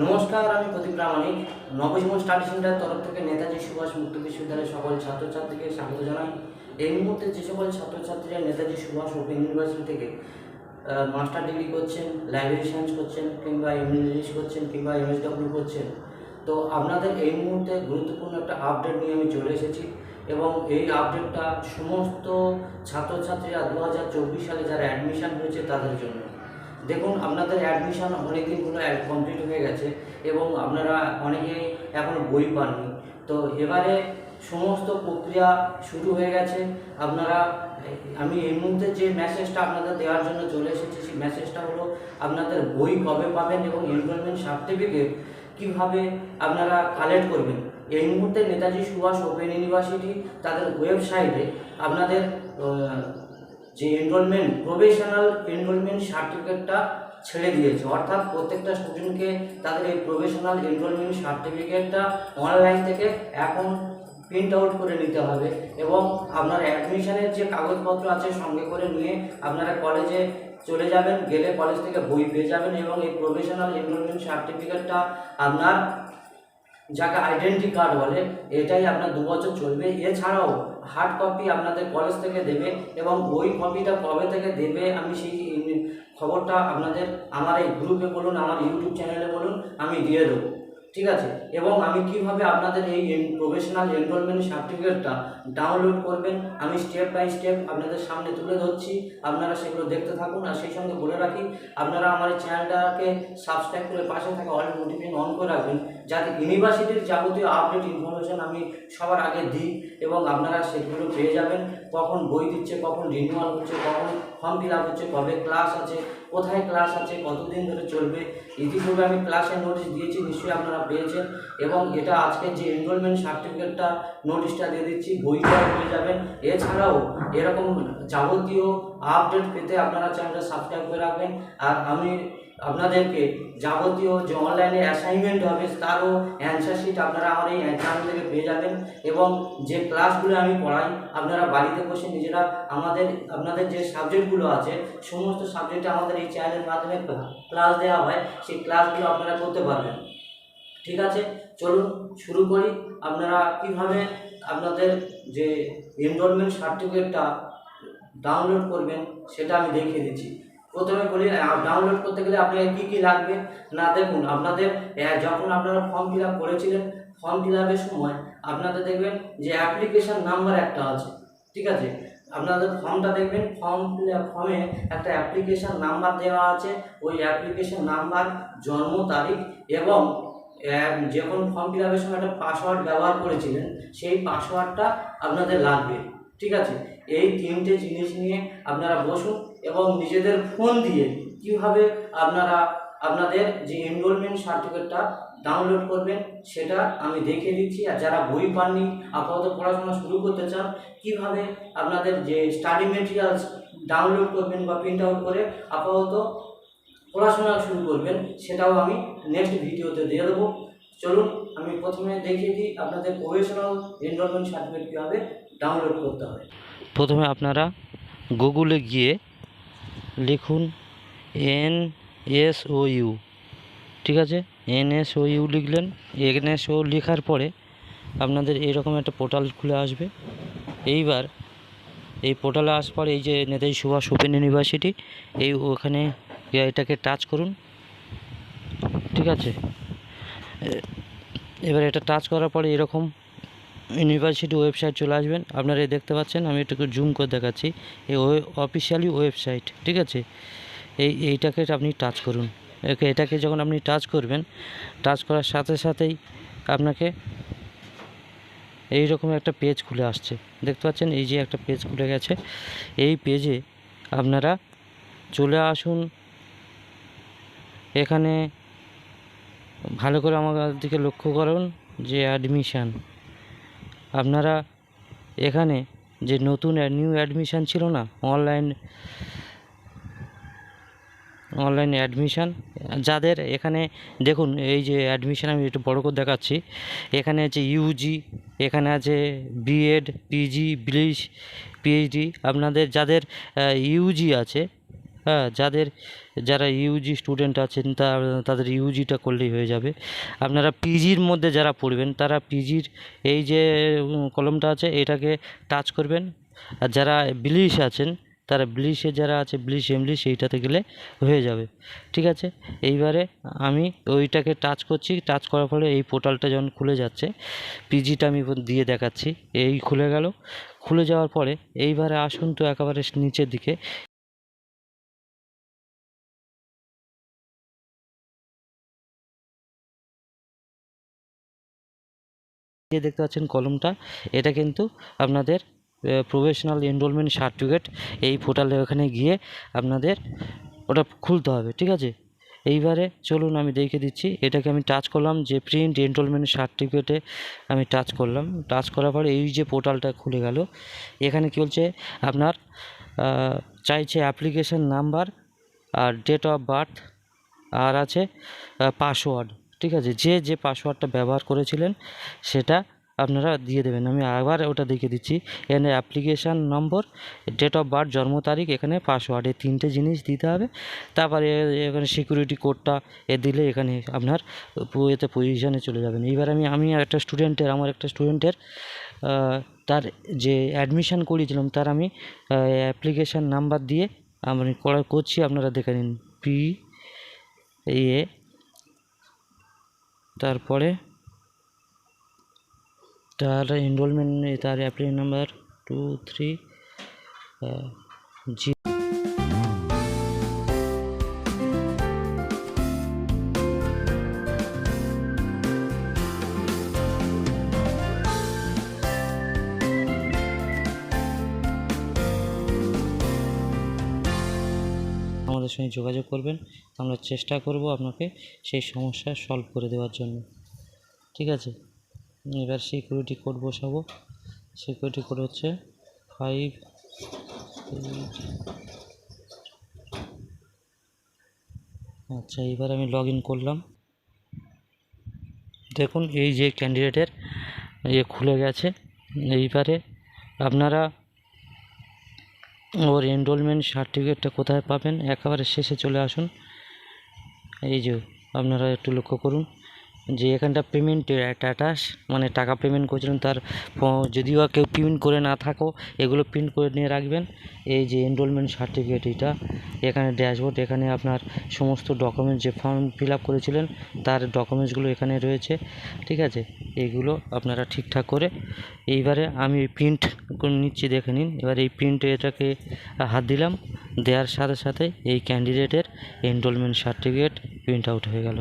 নমস্কার, আমি Pradip Pramanik Nabajiban study centre তরফ থেকে নেতাজি সুভাষ মুক্ত বিশ্ববিদ্যালয়ের সকল ছাত্রছাত্রীকে স্বাগত জানাই। এই মুহূর্তে যে সকল ছাত্রছাত্রীরা নেতাজি সুভাষ ওপেন ইউনিভার্সিটি থেকে মাস্টার ডিগ্রি করছেন, লাইব্রেরি সায়েন্স করছেন, কিংবা ইংলিশ করছেন, কিংবা এমএসডব্লিউ করছেন, তো আপনাদের এই মুহূর্তে গুরুত্বপূর্ণ একটা আপডেট নিয়ে আমি চলে এসেছি এবং এই আপডেটটা সমস্ত ছাত্রছাত্রীরা দু হাজার চব্বিশ সালে যারা অ্যাডমিশান হয়েছে তাদের জন্য। দেখুন, আপনাদের অ্যাডমিশন অনেক দিন হলো কমপ্লিট হয়ে গেছে এবং আপনারা অনেকেই এখন বই পাননি। তো এবারে সমস্ত প্রক্রিয়া শুরু হয়ে গেছে। আপনারা, আমি এই মুহূর্তে যে মেসেজটা আপনাদের দেওয়ার জন্য চলে এসেছি, সেই মেসেজটা হলো, আপনাদের বই কবে পাবেন এবং এনরোলমেন্ট সার্টিফিকেট কীভাবে আপনারা কালেক্ট করবেন? এই মুহূর্তে নেতাজি সুভাষ ওপেন ইউনিভার্সিটি, তাদের ওয়েবসাইটে আপনাদের যে এনরোলমেন্ট প্রফেশনাল এনরোলমেন্ট সার্টিফিকেটটা ছেড়ে দিয়েছে। অর্থাৎ প্রত্যেকটা স্টুডেন্টকে তাদের এই প্রফেশনাল এনরোলমেন্ট সার্টিফিকেটটা অনলাইন থেকে এখন প্রিন্ট আউট করে নিতে হবে এবং আপনার অ্যাডমিশনের যে কাগজপত্র আছে সঙ্গে করে নিয়ে আপনারা কলেজে চলে যাবেন, গেলে কলেজ থেকে বই পেয়ে যাবেন এবং এই প্রফেশনাল এনরোলমেন্ট সার্টিফিকেটটা আপনার যাকে আইডেন্টি কার্ড বলে, এটাই আপনার দু বছর চলবে। এছাড়াও হার্ড কপি আপনাদের কলেজ থেকে দেবে এবং ওই কপিটা কবে থেকে দেবে আমি সেই খবরটা আপনাদের আমার এই গ্রুপে বলুন, আমার ইউটিউব চ্যানেলে বলুন, আমি দিয়ে দেবো। ঠিক আছে? এবং আমি কীভাবে আপনাদের এই প্রফেশনাল এনরোলমেন্ট সার্টিফিকেটটা ডাউনলোড করবেন, আমি স্টেপ বাই স্টেপ আপনাদের সামনে তুলে ধরছি। আপনারা সেগুলো দেখতে থাকুন আর সেই সঙ্গে বলে রাখি, আপনারা আমার চ্যানেলটাকে সাবস্ক্রাইব করে পাশে থাকা অল নোটিফিকেশন অন করে রাখবেন। যাতে ইউনিভার্সিটির যাবতীয় আপডেট ইনফরমেশন আমি সবার আগে দিই এবং আপনারা সেগুলো পেয়ে যাবেন। কখন বই দিচ্ছে, কখন রিনিউয়াল হচ্ছে, কখন ফর্ম ফিল আপ হচ্ছে, কবে ক্লাস আছে, কোথায় ক্লাস আছে, কতদিন ধরে চলবে, ইতিপূর্বে আমি ক্লাসের নোটিশ দিয়েছি, নিশ্চয়ই আপনারা পেয়েছেন এবং এটা আজকে যে এনরোলমেন্ট সার্টিফিকেটটা নোটিশটা দিয়ে দিচ্ছি বইটা পেয়ে যাবেন। এছাড়াও এরকম যাবতীয় আপডেট পেতে আপনারা চ্যানেলটা সাবস্ক্রাইব করে রাখবেন। আর আমি আপনাদেরকে যাবতীয় যে অনলাইনে অ্যাসাইনমেন্ট হবে, তারও অ্যান্সার শিট আপনারা আমার এই চ্যানেল থেকে পেয়ে যাবেন। এবং যে ক্লাসগুলো আমি পড়াই, আপনারা বাড়িতে বসে নিজেরা আমাদের, আপনাদের যে সাবজেক্টগুলো আছে, সমস্ত সাবজেক্টে আমাদের এই চ্যানেলের মাধ্যমে ক্লাস দেওয়া হয়, সেই ক্লাসগুলো আপনারা করতে পারবেন। ঠিক আছে? চলুন, শুরু করি। আপনারা কীভাবে আপনাদের যে এনরোলমেন্ট সার্টিফিকেটটা ডাউনলোড করবেন, সেটা আমি দেখিয়ে দিচ্ছি। প্রথমে বলি ডাউনলোড করতে গেলে আপনাকে কী কী লাগবে? না, দেখুন, আপনাদের যখন আপনারা ফর্ম ফিল করেছিলেন ফর্ম ফিল সময় আপনাদের দেখবেন যে অ্যাপ্লিকেশন নাম্বার একটা আছে, ঠিক আছে? আপনাদের ফর্মটা দেখবেন ফর্ম ফর্মে একটা অ্যাপ্লিকেশন নাম্বার দেওয়া আছে। ওই অ্যাপ্লিকেশন নাম্বার জন্ম তারিখ এবং যখন ফর্ম ফিল সময় একটা পাসওয়ার্ড ব্যবহার করেছিলেন, সেই পাসওয়ার্ডটা আপনাদের লাগবে, ঠিক আছে? এই তিনটে জিনিস নিয়ে আপনারা বসুন এবং নিজেদের ফোন দিয়ে কীভাবে আপনারা আপনাদের যে এনরোলমেন্ট সার্টিফিকেটটা ডাউনলোড করবেন, সেটা আমি দেখে দিচ্ছি। আর যারা বই পাননি, আপাতত পড়াশোনা শুরু করতে চান, কীভাবে আপনাদের যে স্টাডি মেটেরিয়ালস ডাউনলোড করবেন বা প্রিন্ট আউট করে আপাতত পড়াশোনা শুরু করবেন, সেটাও আমি নেক্সট ভিডিওতে দিয়ে দেবো। চলুন আমি প্রথমে দেখিয়ে দিই আপনাদের প্রফেশনাল এনরোলমেন্ট সার্টিফিকেট কীভাবে ডাউনলোড করতে হবে প্রথমে আপনারা গুগলে গিয়ে লিখুন এন এস ও ইউ, ঠিক আছে? এন এস ও ইউ লিখলেন। এন এস ও লেখার পরে আপনাদের এরকম একটা পোর্টাল খুলে আসবে। এইবার এই পোর্টালে আসার পর এই যে নেতাজি সুভাষ ওপেন ইউনিভার্সিটি, এই ওখানে এটাকে টাচ করুন। ঠিক আছে? এবার এটা টাচ করার পরে এরকম ইউনিভার্সিটি ওয়েবসাইট চলে আসবেন। আপনারা দেখতে পাচ্ছেন, আমি একটু জুম করে দেখাচ্ছি। এই অফিসিয়ালি ওয়েবসাইট ঠিক আছে? এই, এইটাকে আপনি টাচ করুন। এটাকে যখন আপনি টাচ করবেন টাচ করার সাথে সাথেই আপনাকে এই রকম একটা পেজ খুলে আসছে। দেখতে পাচ্ছেন, এই যে একটা পেজ খুলে গেছে। এই পেজে আপনারা চলে আসুন। এখানে ভালো করে আমার দিকে লক্ষ্য করুন যে অ্যাডমিশান আপনারা এখানে যে নতুন নিউ অ্যাডমিশান ছিল না অনলাইন অনলাইন অ্যাডমিশান যাদের এখানে দেখুন, এই যে অ্যাডমিশান আমি একটু বড় করে দেখাচ্ছি, এখানে আছে ইউজি এখানে আছে বিএড পিজি ব্লিচ পিএইচডি আপনাদের যাদের ইউজি আছে হ্যাঁ যাদের, যারা ইউজি স্টুডেন্ট আছেন, তা, তাদের ইউজিটা করলেই হয়ে যাবে। আপনারা পিজির মধ্যে যারা পড়বেন, তারা পিজির এই যে কলমটা আছে, এটাকে টাচ করবেন। আর যারা ব্লিশ আছেন, তারা ব্লিশে যারা আছে ব্লিশ এমলিশ সেইটাতে গেলে হয়ে যাবে। ঠিক আছে? এইবারে আমি ওইটাকে টাচ করছি। টাচ করার ফলে এই পোর্টালটা যখন খুলে যাচ্ছে পিজিটা আমি দিয়ে দেখাচ্ছি। এই খুলে গেল। খুলে যাওয়ার পরে এইবারে আসুন তো একেবারে নিচের দিকে। যে দেখতে পাচ্ছেন কলমটা, এটা কিন্তু আপনাদের প্রফেশনাল এনরোলমেন্ট সার্টিফিকেট এই পোর্টালে ওখানে গিয়ে আপনাদের ওটা খুলতে হবে, ঠিক আছে? এইবারে চলুন আমি দেখে দিচ্ছি, এটাকে আমি টাচ করলাম, যে প্রিন্ট এনরোলমেন্ট সার্টিফিকেটে আমি টাচ করলাম টাচ করার পরে এই যে পোর্টালটা খুলে গেল, এখানে কী বলছে, আপনার চাইছে অ্যাপ্লিকেশন নাম্বার আর ডেট অফ বার্থ আর আছে পাসওয়ার্ড ঠিক আছে? যে যে পাসওয়ার্ডটা ব্যবহার করেছিলেন, সেটা আপনারা দিয়ে দেবেন। আমি আবার ওটা দেখে দিচ্ছি। এখানে application number date of birth জন্ম তারিখ, এখানে পাসওয়ার্ড এই তিনটে জিনিস দিতে হবে। তারপরে এখানে সিকিউরিটি কোডটা এ দিলে এখানে আপনার এতে পজিশানে চলে যাবেন। এইবার আমি আমি একটা স্টুডেন্টের আমার একটা স্টুডেন্টের তার যে অ্যাডমিশান করিয়েছিলাম, তার আমি অ্যাপ্লিকেশান নাম্বার দিয়ে আমি করা করছি। আপনারা দেখে নিন পি এ তারপরে তার এনরোলমেন্ট তার application number two three G আমাদের সঙ্গে যোগাযোগ করবেন। আমরা চেষ্টা করব আপনাকে সেই সমস্যা সলভ করে দেওয়ার জন্য। ঠিক আছে? এবার সিকিউরিটি কোড বসাবো। সিকিউরিটি কোড হচ্ছে ফাইভ আচ্ছা এবার আমি লগ করলাম। দেখুন, এই যে ক্যান্ডিডেটের ইয়ে খুলে গেছে। এইবারে আপনারা ওর এনরোলমেন্ট সার্টিফিকেটটা কোথায় পাবেন? একেবারে শেষে চলে আসুন। এই যে আপনারা একটু লক্ষ্য করুন। যে এখানটা পেমেন্টের স্ট্যাটাস মানে টাকা পেমেন্ট করেছিলেন তার যদিও কেউ প্রিন্ট করে না থাকো, এগুলো প্রিন্ট করে নিয়ে রাখবেন। এই যে এনরোলমেন্ট সার্টিফিকেট এটা, এখানে ড্যাশবোর্ড এখানে আপনার সমস্ত ডকুমেন্টস যে ফর্ম ফিল করেছিলেন, তার ডকুমেন্টসগুলো এখানে রয়েছে, ঠিক আছে? এগুলো আপনারা ঠিকঠাক করে, এইবারে আমি প্রিন্ট নিচ্ছি, দেখে নিন। এবার এই প্রিন্ট এটাকে হাত দিলাম, দেওয়ার সাথে সাথে এই ক্যান্ডিডেটের এনরোলমেন্ট সার্টিফিকেট প্রিন্ট আউট হয়ে গেল।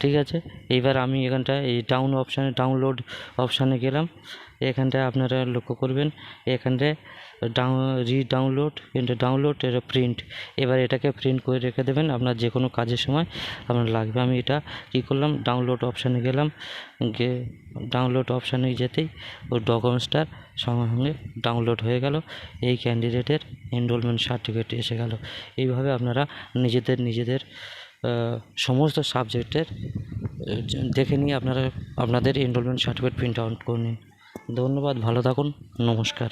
ঠিক আছে? এইবার আমি এখানটায় এই ডাউন অপশানে ডাউনলোড অপশানে গেলাম। এখানটায় আপনারা লক্ষ্য করবেন, এখানটায় ডাউন রি ডাউনলোড এটা ডাউনলোড এটা প্রিন্ট এবার এটাকে প্রিন্ট করে রেখে দেবেন, আপনার যে কোনো কাজের সময় আপনার লাগবে। আমি এটা কী করলাম ডাউনলোড অপশানে গেলাম গিয়ে ডাউনলোড অপশানে যেতেই ওই ডকুমেন্টসটার সঙ্গে সঙ্গে ডাউনলোড হয়ে গেল। এই ক্যান্ডিডেটের এনরোলমেন্ট সার্টিফিকেট এসে গেল। এইভাবে আপনারা নিজেদের নিজেদের সমস্ত সাবজেক্টের, দেখে নিয়ে আপনারা, আপনাদের এনরোলমেন্ট সার্টিফিকেট প্রিন্ট আউট করে নিন। ধন্যবাদ, ভালো থাকুন, নমস্কার।